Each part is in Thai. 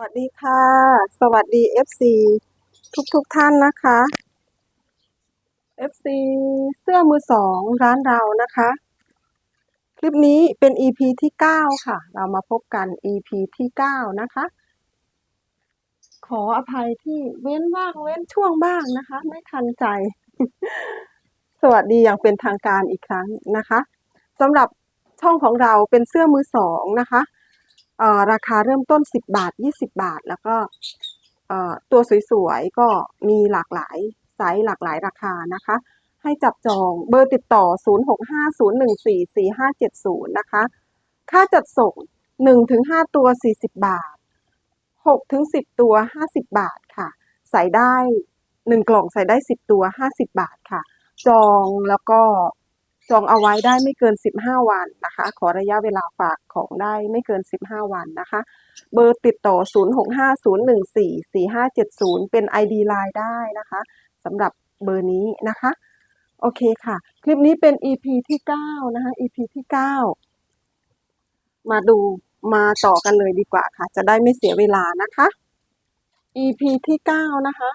วัสดีค่ะ สวัสดี FC ทุกทุกท่านนะคะ FC เสื้อมือสองร้านเรานะคะ คลิปนี้เป็น EP ที่ 9 ค่ะ เรามาพบกัน EP ที่ 9 นะคะ ขออภัยที่เว้นว่างเว้นช่วงบ้างนะคะ ไม่ทันใจ สวัสดีอย่างเป็นทางการอีกครั้งนะคะสำหรับช่องของเราเป็นเสื้อมือสองนะคะ ราคาเริ่มต้น 10 บาท 20 บาท แล้วก็ตัวสวยๆ ก็มีหลากหลายไซส์หลากหลายราคานะคะ ให้จับจองเบอร์ติดต่อ 0650144570 นะคะ ค่าจัดส่ง 1-5 ตัว 40 บาท 6-10 ตัว 50 บาทค่ะ ใส่ได้ 1 กล่องใส่ได้ 10 ตัว 50 บาทค่ะ จองแล้วก็ จองเอาไว้ได้ไม่เกิน 15 วันนะคะ ขอระยะเวลาฝากของได้ไม่เกิน 15 วันนะคะ เบอร์ติดต่อ 0650144570 เป็น ID Line ได้นะคะสำหรับเบอร์นี้นะคะ โอเคค่ะ คลิปนี้เป็น EP ที่ 9 นะคะ EP ที่ 9 มาดูมาต่อกันเลยดีกว่าค่ะ จะได้ไม่เสียเวลานะคะ EP ที่ 9 นะคะ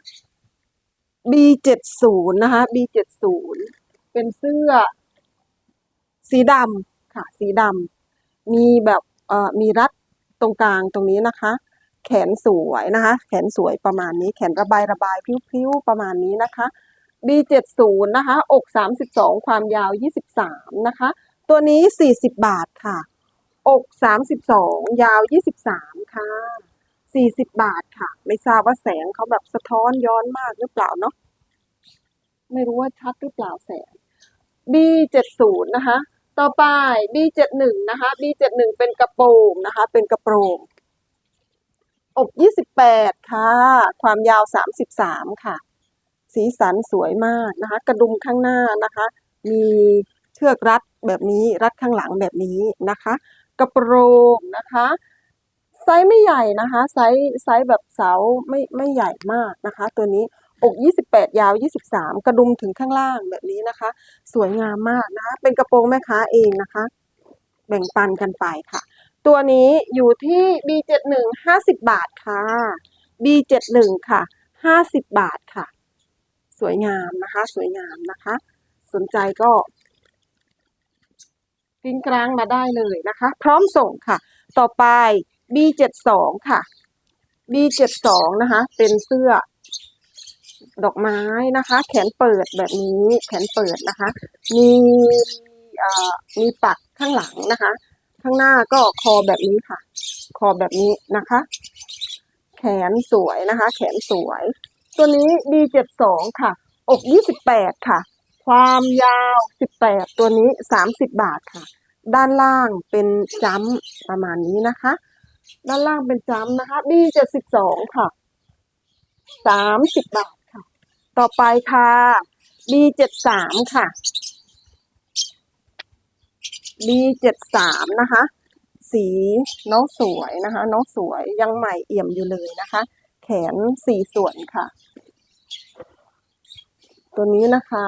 B70 นะคะ B70 เป็นเสื้อ สีดำค่ะ สีดำมีแบบเอ่อมีรัดตรงกลางตรงนี้นะคะ แขนสวยนะคะ แขนสวยประมาณนี้ แขนระบายระบายพริ้วๆประมาณนี้นะคะ B70 นะคะ อก 32 ความยาว 23 นะคะ ตัวนี้ 40 บาทค่ะ อก 32 ยาว 23 ค่ะ 40 บาทค่ะ ไม่ทราบว่าแสงเขาแบบสะท้อนย้อนมากหรือเปล่าเนาะ ไม่รู้ว่าชัดหรือเปล่าแสง B70 นะคะ ต่อไป B71 นะคะ B71 เป็นกระโปรงนะคะ เป็นกระโปรงอก28 ค่ะ ความยาว 33 ค่ะ สีสันสวยมากนะคะ กระดุมข้างหน้านะคะ มีเชือกรัดแบบนี้รัดข้างหลังแบบนี้นะคะ กระโปรงนะคะไซส์ไม่ใหญ่นะคะ ไซส์ไซส์แบบเสาไม่ไม่ใหญ่มากนะคะ ตัวนี้ อก 28 ยาว 23 กระดุมถึงข้างล่างแบบนี้นะคะ สวยงามมากนะคะเป็นกระโปรงแม่ค้าเองนะคะ แบ่งปันกันไปค่ะ ตัวนี้อยู่ที่ B71 50 บาทค่ะ B71 ค่ะ 50 บาทค่ะ สวยงามนะคะ สวยงามนะคะ สนใจก็กริ้งกลางมาได้เลยนะคะ พร้อมส่งค่ะ ต่อไป B72 ค่ะ B72 นะคะ เป็นเสื้อ ดอกไม้นะคะ แขนเปิดแบบนี้แขนเปิดนะคะ มีเอ่อมีปักข้างหลังนะคะ ข้างหน้าก็คอแบบนี้ค่ะ คอแบบนี้นะคะ แขนสวยนะคะ แขนสวย ตัวนี้ B72 ค่ะ อก28ค่ะ ความยาว18ตัวนี้30บบาทค่ะ ด้านล่างเป็นจัมประมาณนี้นะคะ ด้านล่างเป็นจัมนะคะ B72 ค่ะ30บาทค่ะสามสิบบาท ต่อไปค่ะ B73 ค่ะ B73 นะคะ สีน้องสวยนะคะ น้องสวยยังใหม่เอี่ยมอยู่เลยนะคะ แขนสี่ส่วนค่ะ ตัวนี้นะคะ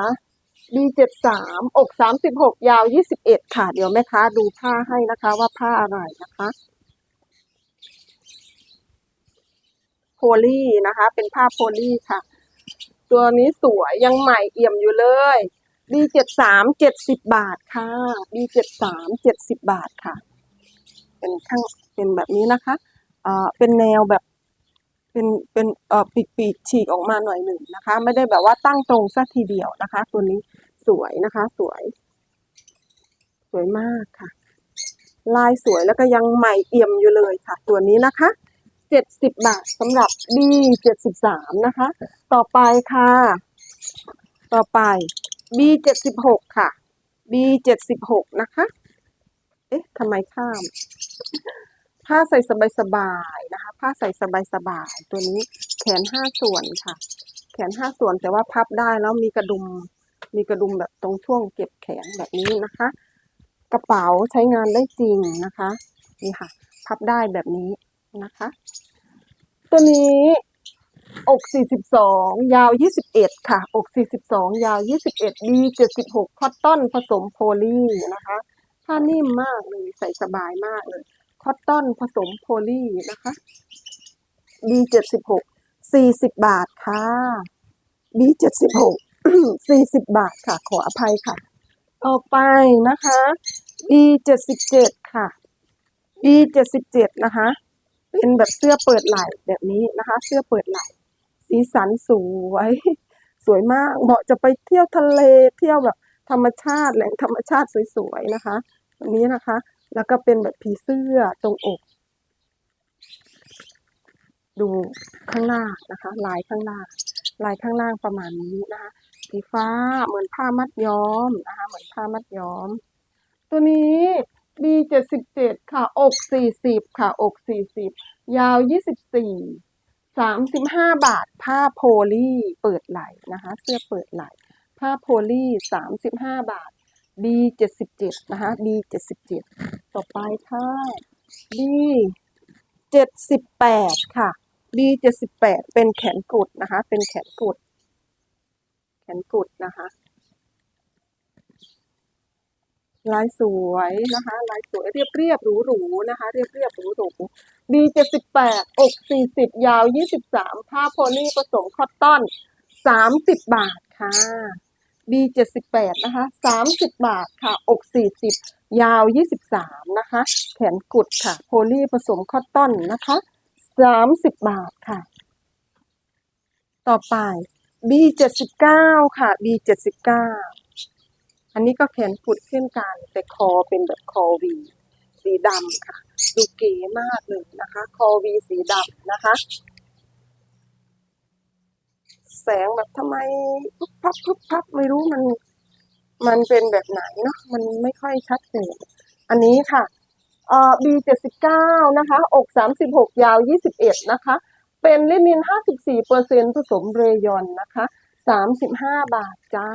B73 อก36 ยาว 21 ค่ะ เดี๋ยวแม่ค้าดูผ้าให้นะคะว่าผ้าอะไรนะคะโพลีนะคะ เป็นผ้าโพลีค่ะ ตัวนี้สวยยังใหม่เอี่ยมอยู่เลย B73 70บาทค่ะ B73 70บาทค่ะ เป็นข้างเป็นแบบนี้นะคะเอ่อเป็นแนวแบบเป็นเป็นเอ่อปีกปีกฉีกออกมาหน่อยหนึ่งนะคะ ไม่ได้แบบว่าตั้งตรงซะทีเดียวนะคะ ตัวนี้สวยนะคะ สวย สวยมากค่ะ ลายสวยแล้วก็ยังใหม่เอี่ยมอยู่เลยค่ะ ตัวนี้นะคะ เจ็ดสิบบาทสำหรับ B เจ็ดสิบสามนะคะ ต่อไปค่ะ ต่อไป B เจ็ดสิบหกค่ะ B เจ็ดสิบหกนะคะ เอ๊ะทำไมข้าม ผ้าใส่สบายๆนะคะ ผ้าใส่สบายๆตัวนี้แขนห้าส่วนค่ะ แขนห้าส่วนแต่ว่าพับได้แล้วมีกระดุม มีกระดุมแบบตรงช่วงเก็บแขนแบบนี้นะคะ กระเป๋าใช้งานได้จริงนะคะ นี่ค่ะ พับได้แบบนี้ นะคะ ตัวนี้ อก 42 ยาว 21 ค่ะ อก 42 ยาว 21ดี76 คอตตอนผสมโพลีนะคะ ผ้านิ่มมากเลย ใส่สบายมากเลย คอตตอนผสมโพลีนะคะ B เจ็ดสิบหกสี่สิบบาทค่ะ B เจ็ดสิบหกสี่สิบบาทค่ะ ขออภัยค่ะ ต่อไปนะคะ B เจ็ดสิบเจ็ดค่ะ B เจ็ดสิบเจ็ดนะคะ เป็นแบบเสื้อเปิดไหล่แบบนี้นะคะ เสื้อเปิดไหล่สีสันสวย สวยมากเหมาะจะไปเที่ยวทะเลเที่ยวแบบธรรมชาติแหล่งธรรมชาติสวยๆนะคะแบบนี้นะคะ แล้วก็เป็นแบบผีเสื้อตรงอก ดูข้างหน้านะคะ ลายข้างหน้าลายข้างล่างประมาณนี้นะคะสีฟ้าเหมือนผ้ามัดย้อมนะคะ เหมือนผ้ามัดย้อม ตัวนี้ B เจ็ดสิบเจ็ดค่ะ อกสี่สิบค่ะ อกสี่สิบยาวยี่สิบสี่สามสิบห้าบาท ผ้าโพลีเปิดไหล่นะคะ เสื้อเปิดไหล่ผ้าโพลีสามสิบห้าบาท B เจ็ดสิบเจ็ดนะคะ B เจ็ดสิบเจ็ดต่อไปค่ะ B เจ็ดสิบแปดค่ะ B เจ็ดสิบแปดเป็นแขนกุดนะคะ เป็นแขนกุด แขนกุดนะคะ ลายสวยนะคะ ลายสวยเรียบเรียบหรูหรูนะคะ เรียบเรียบหรูหรูดีเจ็ดสิบแปดอกสี่สิบยาวยี่สิบสามผ้าโพลีผสมคอตตอนสามสิบบาทค่ะดีเจ็ดสิบแปดนะคะสามสิบบาทค่ะ อกสี่สิบยาวยี่สิบสามนะคะ แขนกุดค่ะ โพลีผสมคอตตอนนะคะสามสิบบาทค่ะ ต่อไป B เจ็ดสิบเก้าค่ะ B เจ็ดสิบเก้า อันนี้ก็แขนกุดเช่นกัน แต่คอเป็นแบบคอวีสีดำค่ะ ดูเก๋มากเลยนะคะ คอวีสีดำนะคะ แสงแบบทำไมพุบพับพุบพับไม่รู้มัน มันเป็นแบบไหนเนาะมันไม่ค่อยชัดเจนอันนี้ค่ะเอ่อ B เจ็ดสิบเก้านะคะ อกสามสิบหกยาวยี่สิบเอ็ดนะคะ เป็นลินินห้าสิบสี่เปอร์เซ็นผสมเรยอนนะคะสามสิบห้าบาทจ้า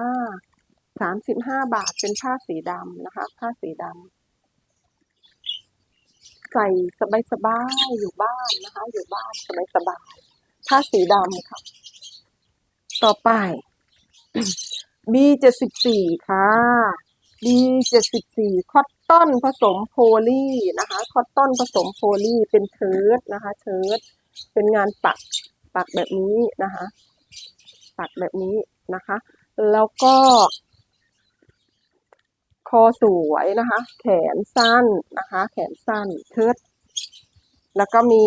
สามสิบห้าบาทเป็นผ้าสีดำนะคะ ผ้าสีดำใส่สบายๆอยู่บ้านนะคะ อยู่บ้านสบายๆผ้าสีดำค่ะ ต่อไป B เจ็ดสิบสี่ค่ะ B เจ็ดสิบสี่คอตตอนผสมโพลีนะคะ คอตตอนผสมโพลีเป็นเชิ้ตนะคะ เชิ้ตเป็นงานปักปักแบบนี้นะคะ ปักแบบนี้นะคะ แล้วก็ คอสวยนะคะ แขนสั้นนะคะ แขนสั้นเทิดแล้วก็มี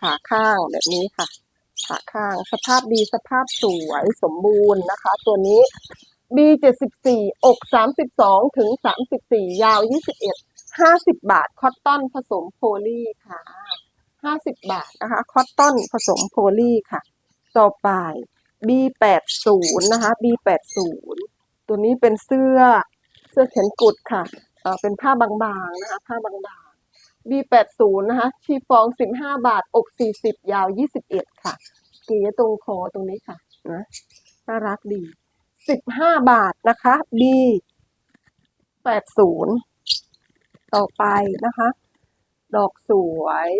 ผ่าข้างแบบนี้ค่ะ ผ่าข้างสภาพดีสภาพสวยสมบูรณ์นะคะ ตัวนี้ B เจ็ดสิบสี่อกสามสิบสองถึงสามสิบสี่ยาวยี่สิบเอ็ดห้าสิบบาท คอตตอนผสมโพลีค่ะห้าสิบบาทนะคะ คอตตอนผสมโพลีค่ะ ต่อไป B แปดศูนย์นะคะ B แปดศูนย์ตัวนี้เป็นเสื้อ สื้อแขนกุดค่ะเป็นผ้าบางๆนะคะผ้าบางๆ B80 นะคะชีฟอง 15 บาท อก 40 ยาว 21 ค่ะ เก๋ตรงคอตรงนี้ค่ะนะน่ารักดี 15 บาทนะคะ B80 ต่อไปนะคะ ดอกสวย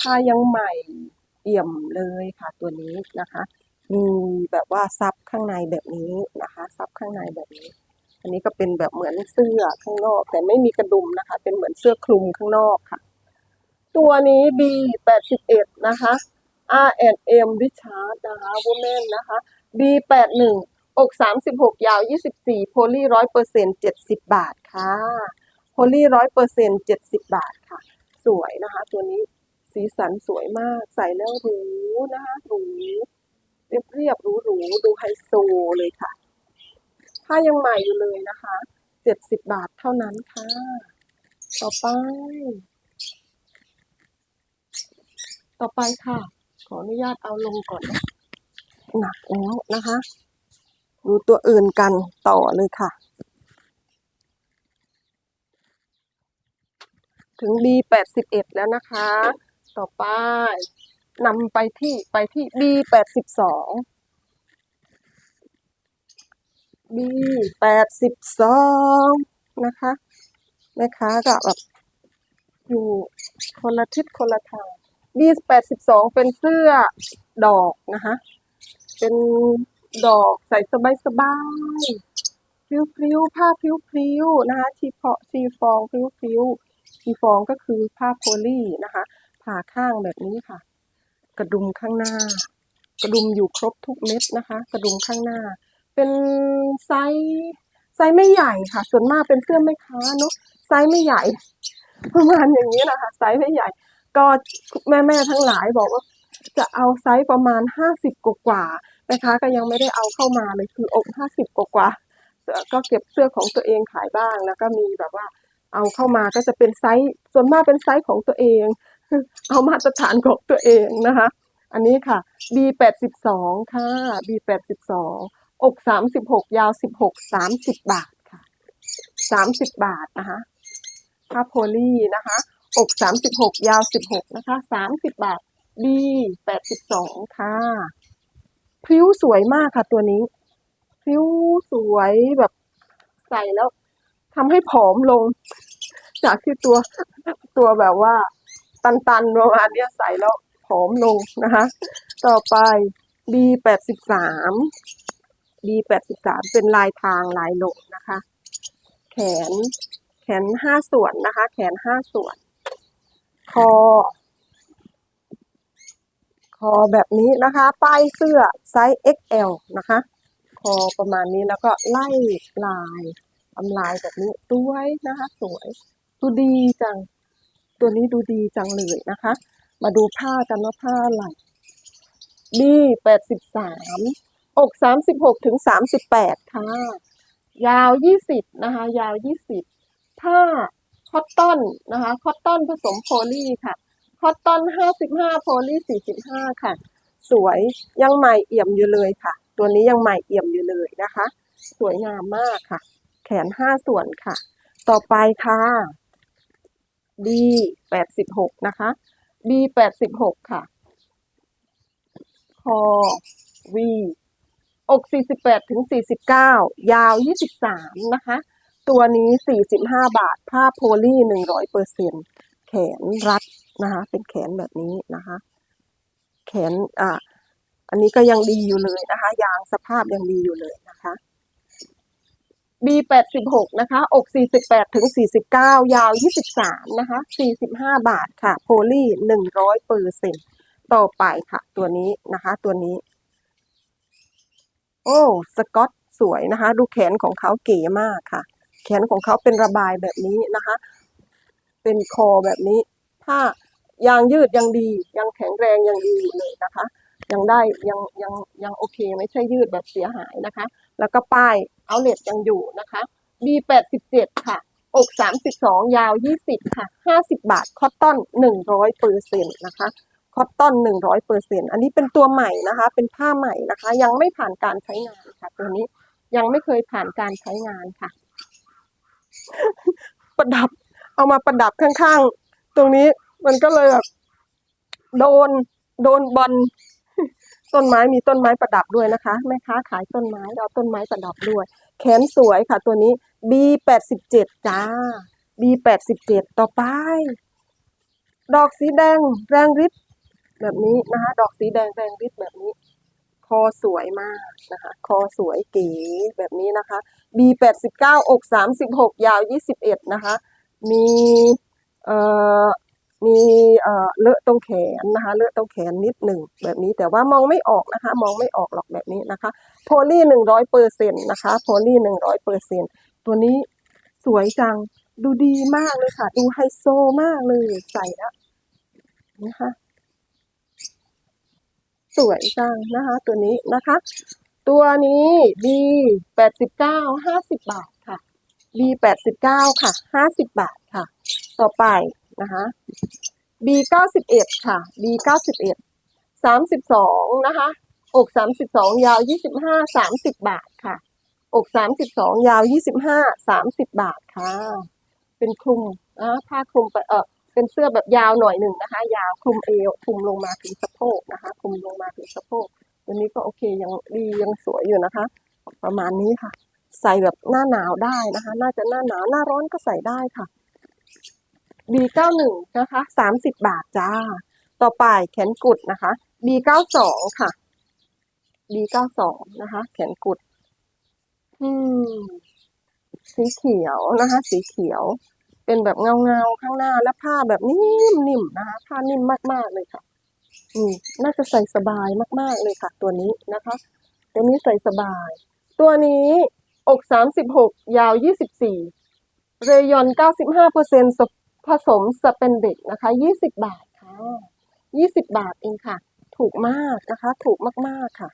ผ้ายังใหม่เอี่ยมเลยค่ะตัวนี้นะคะ มีแบบว่าซับข้างในแบบนี้นะคะ ซับข้างในแบบนี้ อันนี้ก็เป็นแบบเหมือนเสื้อข้างนอก แต่ไม่มีกระดุมนะคะ เป็นเหมือนเสื้อคลุมข้างนอกค่ะ ตัวนี้ B แปดสิบเอ็ดนะคะ R and M Richard นะคะ Women นะคะ B แปดหนึ่งอกสามสิบหกยาวยี่สิบสี่โพลีร้อยเปอร์เซ็นเจ็ดสิบบาทค่ะ โพลีร้อยเปอร์เซ็นเจ็ดสิบบาทค่ะ สวยนะคะ ตัวนี้สีสันสวยมาก ใส่แล้วหรูนะคะหรูเรียบเรียบๆหรูหรูๆดูไฮโซเลยค่ะ ผ้ายังใหม่อยู่เลยนะคะ เจ็ดสิบบาทเท่านั้นค่ะ ต่อไป ต่อไปค่ะ ขออนุญาตเอาลงก่อนนะหนักแล้วนะคะ ดูตัวอื่นกันต่อเลยค่ะ ถึง B แปดสิบเอ็ดแล้วนะคะ ต่อไปนำไปที่ไปที่ B แปดสิบสอง B แปดสิบสองนะคะแม่ค้าก็แบบอยู่คนละทิศคนละทาง B แปดสิบสองเป็นเสื้อดอกนะคะ เป็นดอกใส่สบายสบายๆพริ้วพริ้วๆผ้าพริ้วพริ้วๆนะคะชีเพาะชีฟองพริ้วพริ้วๆชีฟองก็คือผ้าโพลีนะคะ ผ่าข้างแบบนี้ค่ะ กระดุมข้างหน้า กระดุมอยู่ครบทุกเม็ดนะคะ กระดุมข้างหน้า เป็นไซส์ไซส์ไม่ใหญ่ค่ะ ส่วนมากเป็นเสื้อแม่ค้าเนาะไซส์ไม่ใหญ่ประมาณอย่างนี้นะคะไซส์ไม่ใหญ่ ก็แม่แม่ทั้งหลายบอกว่า จะเอาไซส์ประมาณห้าสิบกว่าๆนะคะ ก็ยังไม่ได้เอาเข้ามาเลยคืออกห้าสิบกว่าๆก็เก็บเสื้อของตัวเองขายบ้างแล้วก็มีแบบว่า เอาเข้ามาก็จะเป็นไซส์ส่วนมากเป็นไซส์ของตัวเอง เอามาตรฐานของตัวเองนะคะ อันนี้ค่ะ B แปดสิบสองค่ะ B แปดสิบส อกสามสิบหกยาวสิบหกสามสิบบาทค่ะสามสิบบาทนะคะผ้าโพลีนะคะ อกสามสิบหกยาวสิบหกนะคะสามสิบบาท B แปดสิบสองค่ะพริ้วสวยมากค่ะตัวนี้พริ้วสวยแบบใส่แล้วทำให้ผอมลง จากที่ตัวตัวแบบว่า ตันๆประมาณนี้ใส่แล้วผอมลงนะคะ ต่อไป B แปดสิบสาม B แปดสิบสามเป็นลายทางลายลงนะคะ แขน แขนห้าส่วนนะคะ แขนห้าส่วน คอ คอแบบนี้นะคะ ป้ายเสื้อไซส์ XL นะคะ คอประมาณนี้แล้วก็ไล่ลายทำลายแบบนี้สวยนะคะ สวยดูดีจัง ตัวนี้ดูดีจังเลยนะคะ มาดูผ้ากันว่าผ้าอะไรดีแปดสิบสาม อกสามสิบหกถึงสามสิบแปดค่ะ ยาวยี่สิบนะคะ ยาวยี่สิบผ้าคอตตอนนะคะคอตตอนผสมโพลีค่ะคอตตอนห้าสิบห้าโพลีสี่สิบห้าค่ะ สวยยังใหม่เอี่ยมอยู่เลยค่ะ ตัวนี้ยังใหม่เอี่ยมอยู่เลยนะคะ สวยงามมากค่ะ แขนห้าส่วนค่ะ ต่อไปค่ะ B แปดสิบหกนะคะ B แปดสิบหกค่ะคอ V อกสี่สิบแปดถึงสี่สิบเก้ายาวยี่สิบสามนะคะ ตัวนี้สี่สิบห้าบาท ผ้าโพลีหนึ่งร้อยเปอร์เซ็นแขนรัดนะคะ เป็นแขนแบบนี้นะคะ แขนอ่าอันนี้ก็ยังดีอยู่เลยนะคะ ยางสภาพยังดีอยู่เลยนะคะ B แปดสิบหกนะคะ อกสี่สิบแปดถึงสี่สิบเก้ายาวยี่สิบสามนะคะสี่สิบห้าบาทค่ะ โพลีหนึ่งร้อยเปอร์เซ็นต่อไปค่ะ ตัวนี้นะคะ ตัวนี้ โอ้สกอตสวยนะคะ ดูแขนของเขาเก๋มากค่ะ แขนของเขาเป็นระบายแบบนี้นะคะ เป็นคอแบบนี้ ถ้ายางยืดยังดี ยังแข็งแรงยังดีอยู่เลยนะคะ ยังได้ยังยังยังโอเค ไม่ใช่ยืดแบบเสียหายนะคะ แล้วก็ป้ายเอาเล t ยังอยู่นะคะ B แปดสิบเจ็ดค่ะอกสามสิบสองยาวยี่สิบค่ะห้าสิบบาท คอตตอนหนึ่งร้อยเปอร์เซ็นต์นะคะ คอตตอนหนึ่งร้อยเปอร์เซ็นต์อันนี้เป็นตัวใหม่นะคะ เป็นผ้าใหม่นะคะ ยังไม่ผ่านการใช้งานค่ะ ตัวนี้ยังไม่เคยผ่านการใช้งานค่ะ ประดับ เอามาประดับข้างๆ ตรงนี้มันก็เลยแบบโดนโดนบอลต้นไม้มีต้นไม้ประดับด้วยนะคะ แม่ค้าขายต้นไม้เอาต้นไม้ประดับด้วย แขนสวยค่ะ ตัวนี้ B แปดสิบเจ็ดจ้า B แปดสิบเจ็ดต่อไป ดอกสีแดง แรงฤทธิ์ แบบนี้นะคะ ดอกสีแดงแรงฤทธิ์แบบนี้ คอสวยมากนะคะ คอสวยเก๋แบบนี้นะคะ B แปดสิบเก้าอกสามสิบหกยาวยี่สิบเอ็ดนะคะ มีเอ่อมีเอ่อเลอะตรงแขนนะคะ เลอะตรงแขนนิดหนึ่งแบบนี้แต่ว่ามองไม่ออกนะคะ มองไม่ออกหรอกแบบนี้นะคะ โพลีหนึ่งร้อยเปอร์เซ็นต์นะคะโพลีหนึ่งร้อยเปอร์เซ็นต์ตัวนี้สวยจังดูดีมากเลยค่ะ ดูไฮโซมากเลยใส่แล้วนะคะ สวยจังนะคะ ตัวนี้นะคะ ตัวนี้ B แปดสิบเก้าห้าสิบบาทค่ะ B แปดสิบเก้าค่ะห้าสิบบาทค่ะ ต่อไปนะคะ B เก้าสิบเอ็ดค่ะ B เก้าสิบเอ็ดสามสิบสองนะคะอกสามสิบสองยาวยี่สิบห้าสามสิบบาทค่ะ อกสามสิบสองยาวยี่สิบห้าสามสิบบาทค่ะ เป็นคลุมนะผ้าคลุมไปเออ เป็นเสื้อแบบยาวหน่อยหนึ่งนะคะ ยาวคลุมเอวคลุมลงมาถึงสะโพกนะคะคลุมลงมาถึงสะโพกตัวนี้ก็โอเคยังดียังสวยอยู่นะคะ ประมาณนี้ค่ะ ใส่แบบหน้าหนาวได้นะคะ น่าจะหน้าหนาวหน้าร้อนก็ใส่ได้ค่ะ B91 นะคะสามสิบบาทจ้า ต่อไปแขนกุดนะคะ B92 ค่ะ B92 นะคะ แขนกุด อืม สีเขียวนะคะ สีเขียว เป็นแบบเงาเงาๆข้างหน้าและผ้าแบบนิ่มๆนะคะผ้านิ่มมากๆเลยค่ะอืมน่าจะใส่สบายมากๆเลยค่ะ ตัวนี้นะคะ ตัวนี้ใส่สบาย ตัวนี้อกสามสิบหกยาวยี่สิบสี่เรยอนเก้าสิบห้าเปอร์เซ็นผสมสเปนเด็กนะคะยี่สิบบาทค่ะยี่สิบบาทเองค่ะ ถูกมากนะคะ ถูกมากๆค่ะ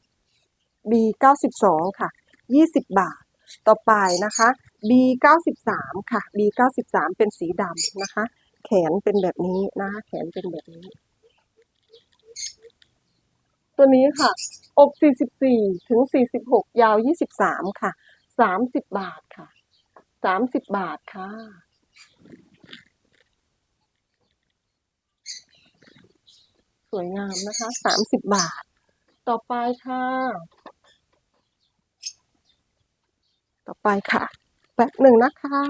B เก้าสิบสองค่ะยี่สิบบาท ต่อไปนะคะ B เก้าสิบสามค่ะ B เก้าสิบสามเป็นสีดำนะคะ แขนเป็นแบบนี้นะคะแขนเป็นแบบนี้ ตัวนี้ค่ะ อก 44 ถึง 46 ยาว 23 ค่ะ 30 บาทค่ะ 30 บาทค่ะสวยงามนะคะ 30 บาท ต่อไปค่ะ ต่อไปค่ะแป๊บหนึ่งนะคะ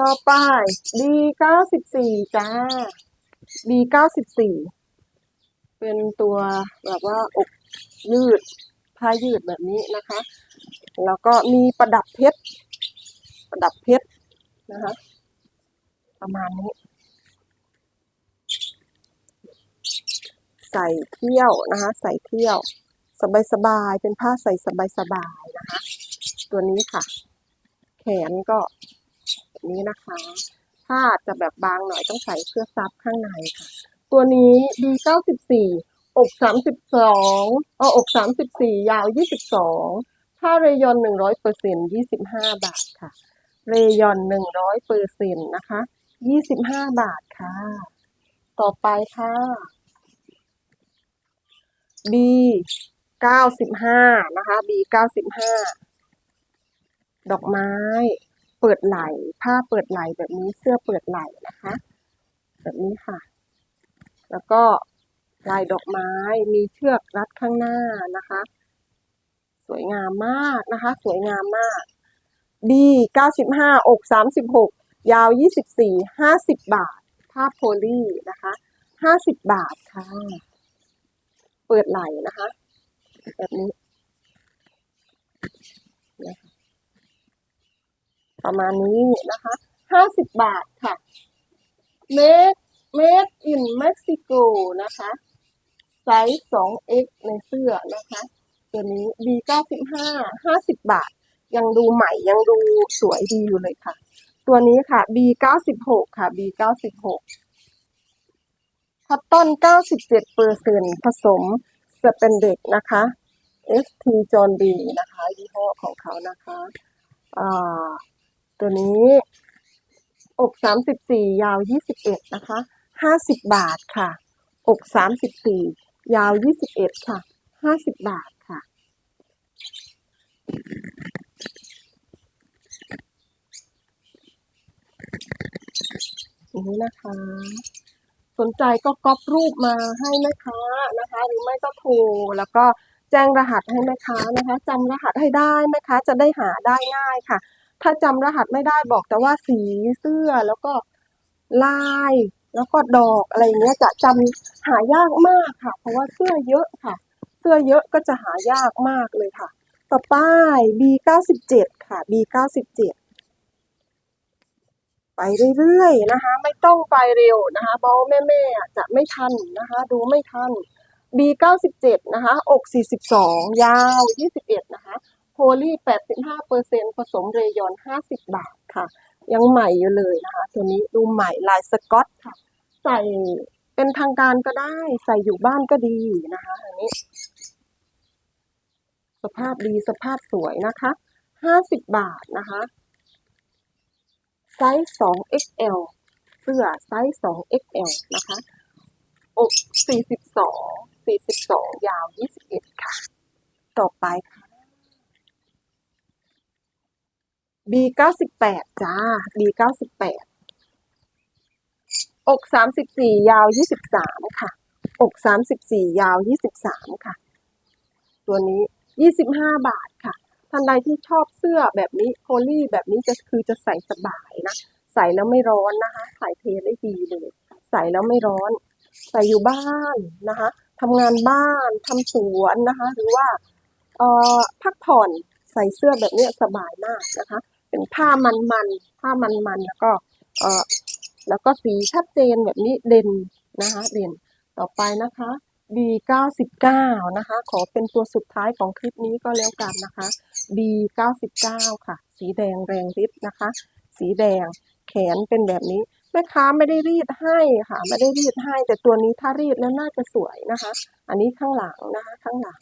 ต่อไป B เก้าสิบสี่จ้า B เก้าสิบสี่เป็นตัวแบบว่าอกยืดผ้ายืดแบบนี้นะคะ แล้วก็มีประดับเพชร ประดับเพชรนะคะ ประมาณนี้ ใส่เที่ยวนะคะ ใส่เที่ยว สบายๆเป็นผ้าใส่สบายๆนะคะ ตัวนี้ค่ะ แขนก็แบบนี้นะคะถ้าจะแบบบางหน่อยต้องใส่เสื้อซับข้างในค่ะ ตัวนี้ B เก้าสิบสี่อกสามสิบสองเออกสามสิบสี่ยาวยี่สิบสองถ้าเรยอนหนึ่งร้อยเปอร์เซ็นยี่สิบห้าบาทค่ะ เรยอนหนึ่งร้อยเปอร์เซ็นนะคะยี่สิบห้าบาทค่ะ ต่อไปค่ะ B เก้าสิบห้านะคะ B เก้าสิบห้าดอกไม้ เปิดไหลผ้าเปิดไหลแบบนี้เสื้อเปิดไหลนะคะ แบบนี้ค่ะ แล้วก็ลายดอกไม้มีเชือกรัดข้างหน้านะคะ สวยงามมากนะคะ สวยงามมาก B เก้าสิบห้าอกสามสิบหกยาวยี่สิบสี่ห้าสิบบาท ผ้าโพลีนะคะห้าสิบบาทค่ะ เปิดไหล่นะคะ แบบนี้นะประมาณนี้นะคะห้าสิบบาทค่ะ made made in Mexico นะคะไซส์ 2x ในเสื้อนะคะ ตัวนี้ B เก้าสิบห้าห้าสิบบาท ยังดูใหม่ยังดูสวยดีอยู่เลยค่ะ ตัวนี้ค่ะ B เก้าสิบหกค่ะ B เก้าสิบหก คอตตอนเก้าสิบเปอร์เซ็นผสมสเปนเด็กนะคะ ST John D นะคะ ยี่ห้อของเขานะคะอ่าตัวนี้อกสามสิบสี่ยาวยี่สิบเอ็ดนะคะห้าสิบาทค่ะ อกสามสิบสี่ยาวยี่สิบเอ็ดค่ะห้าสิบาทค่ะ นี้นะคะ สนใจก็ก๊อปรูปมาให้แม่ค้านะคะ หรือไม่ก็โทรแล้วก็แจ้งรหัสให้แม่ค้านะคะจำรหัสให้ได้แม่ค้าจะได้หาได้ง่ายค่ะ ถ้าจำรหัสไม่ได้บอกแต่ว่าสีเสื้อแล้วก็ลาย แล้วก็ดอกอะไรเงี้ยจะจำหายากมากค่ะ เพราะว่าเสื้อเยอะค่ะ เสื้อเยอะก็จะหายากมากเลยค่ะ ต่อไป B เก้าสิบเจ็ดค่ะ B เก้าสิบเจ็ด ไปเรื่อยๆนะคะ ไม่ต้องไปเร็วนะคะเพราแม่ๆจะไม่ทันนะคะ ดูไม่ทัน B เก้าสิบเจ็ดนะคะ อกสี่สิบสองยาวยี่สิบเอ็ดนะคะโพลีแปดสิบห้าเปอร์เซ็นผสมเรยอนห้าสิบาทค่ะ ยังใหม่อยู่เลยนะคะ ตัวนี้ดูใหม่ลายสกอตค่ะ ใส่เป็นทางการก็ได้ ใส่อยู่บ้านก็ดีนะคะอันนี้ สภาพดีสภาพสวยนะคะห้าสิบบาทนะคะ ไซส์ 2XL เสื้อไซส์ 2XL นะคะอก42 42 ยาว 21 ค่ะ ต่อไปค่ะ B98 จ้า B98 อก 34 ยาว 23 ค่ะ อก 34 ยาว 23 ค่ะ ตัวนี้ 25 บาทค่ะ ท่านใดที่ชอบเสื้อแบบนี้โพลีแบบนี้จะคือจะใส่สบายนะ ใส่แล้วไม่ร้อนนะคะ ใส่เทได้ดีเลย ใส่แล้วไม่ร้อน ใส่อยู่บ้านนะคะทำงานบ้านทำสวนนะคะ หรือว่าเอ่อพักผ่อนใส่เสื้อแบบนี้สบายมากนะคะ เป็นผ้ามันๆผ้ามันๆแล้วก็เอ่อแล้วก็สีชัดเจนแบบนี้เด่นนะคะ เด่นต่อไปนะคะ B 99 นะคะ ขอเป็นตัวสุดท้ายของคลิปนี้ก็แล้วกันนะคะ B 99 ค่ะ สีแดงแรงฤทธิ์นะคะ สีแดงแขนเป็นแบบนี้แม่ค้าไม่ได้รีดให้ค่ะ ไม่ได้รีดให้ แต่ตัวนี้ถ้ารีดแล้วน่าจะสวยนะคะ อันนี้ข้างหลังนะคะ ข้างหลัง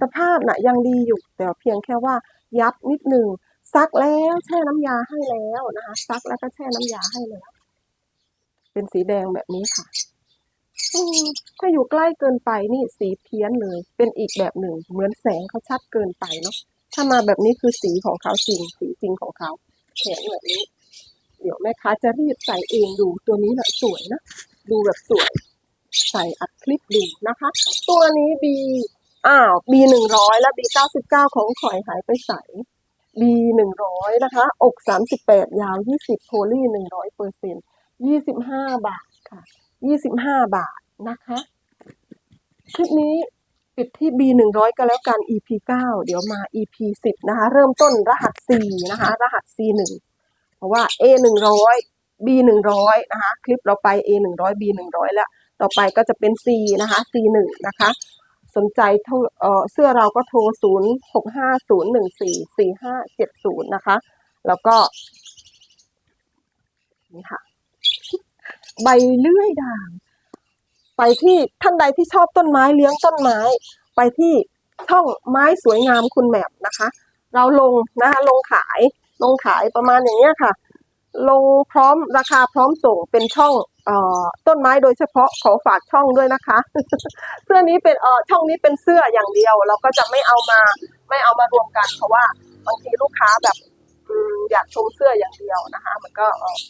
สภาพน่ะยังดีอยู่ แต่เพียงแค่ว่ายับนิดนึงซักแล้วแช่น้ำยาให้แล้วนะคะ ซักแล้วก็แช่น้ำยาให้แล้ว เป็นสีแดงแบบนี้ค่ะ ถ้าอยู่ใกล้เกินไปนี่สีเพี้ยนเลย เป็นอีกแบบหนึ่ง เหมือนแสงเขาชัดเกินไปเนาะถ้ามาแบบนี้คือสีของเขาจริงสีจริงของเขาแขนแบบนี้ เดี๋ยวแม่ค้าจะรีดใส่เองดูตัวนี้แหละสวยนะดูแบบสวยใส่อัดคลิปดูนะคะ ตัวนี้ B อ้าว B หนึ่งร้อยและ B เก้าสิบเก้าของข่อยหายไปใส่ B หนึ่งร้อยนะคะ อกสามสิบแปดยาวยี่สิบโพลีหนึ่งร้อยเปอร์เซ็นยี่สิบห้าบาทค่ะ ยี่สิบห้าบาทนะคะ คลิปนี้ปิดที่ B หนึ่งร้อยก็แล้วกัน EP เก้าเดี๋ยวมา EP สิบนะคะ เริ่มต้นรหัส C นะคะ รหัส C หนึ่งเพราะว่า A หนึ่งร้อย B หนึ่งร้อยนะคะ คลิปเราไป A หนึ่งร้อย B หนึ่งร้อยแล้ว ต่อไปก็จะเป็น C นะคะ C หนึ่งนะคะ สนใจเอ่อเสื้อเราก็โทร0 6 5 0 1 4 4 5 7 0นะคะ แล้วก็นี่ค่ะ ใบเลื่อยด่าง ไปที่ท่านใดที่ชอบต้นไม้เลี้ยงต้นไม้ ไปที่ช่องไม้สวยงามคุณแม่มนะคะ เราลงนะคะลงขายลงขายประมาณอย่างเงี้ยค่ะ ลงพร้อมราคาพร้อมส่งเป็นช่องออต้นไม้โดยเฉพาะขอฝากช่องด้วยนะคะ เสื้อนี้เป็นออช่องนี้เป็นเสื้ออย่างเดียว เราก็จะไม่เอามาไม่เอามารวมกัน เพราะว่าบางทีลูกค้าแบบ อยากชมเสื้ออย่างเดียวนะคะ มันก็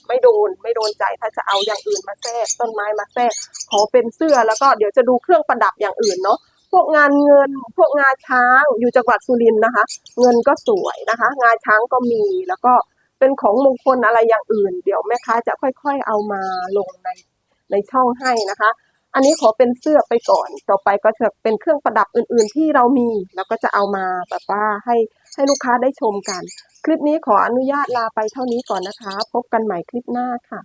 ไม่โดนไม่โดนใจถ้าจะเอาอย่างอื่นมาแทรกต้นไม้มาแทรกขอเป็นเสื้อแล้วก็เดี๋ยวจะดูเครื่องประดับอย่างอื่นเนาะพวกงานเงินพวกงาช้างอยู่จังหวัดสุรินทร์นะคะ เงินก็สวยนะคะ งาช้างก็มีแล้วก็เป็นของมงคลอะไรอย่างอื่น เดี๋ยวแม่ค้าจะค่อยๆเอามาลงในในช่องให้นะคะ อันนี้ขอเป็นเสื้อไปก่อน ต่อไปก็จะเป็นเครื่องประดับอื่น ๆ ที่เรามี แล้วก็จะเอามาแบบว่าให้ให้ลูกค้าได้ชมกัน คลิปนี้ขออนุญาตลาไปเท่านี้ก่อนนะคะ พบกันใหม่คลิปหน้าค่ะ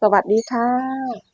สวัสดีค่ะ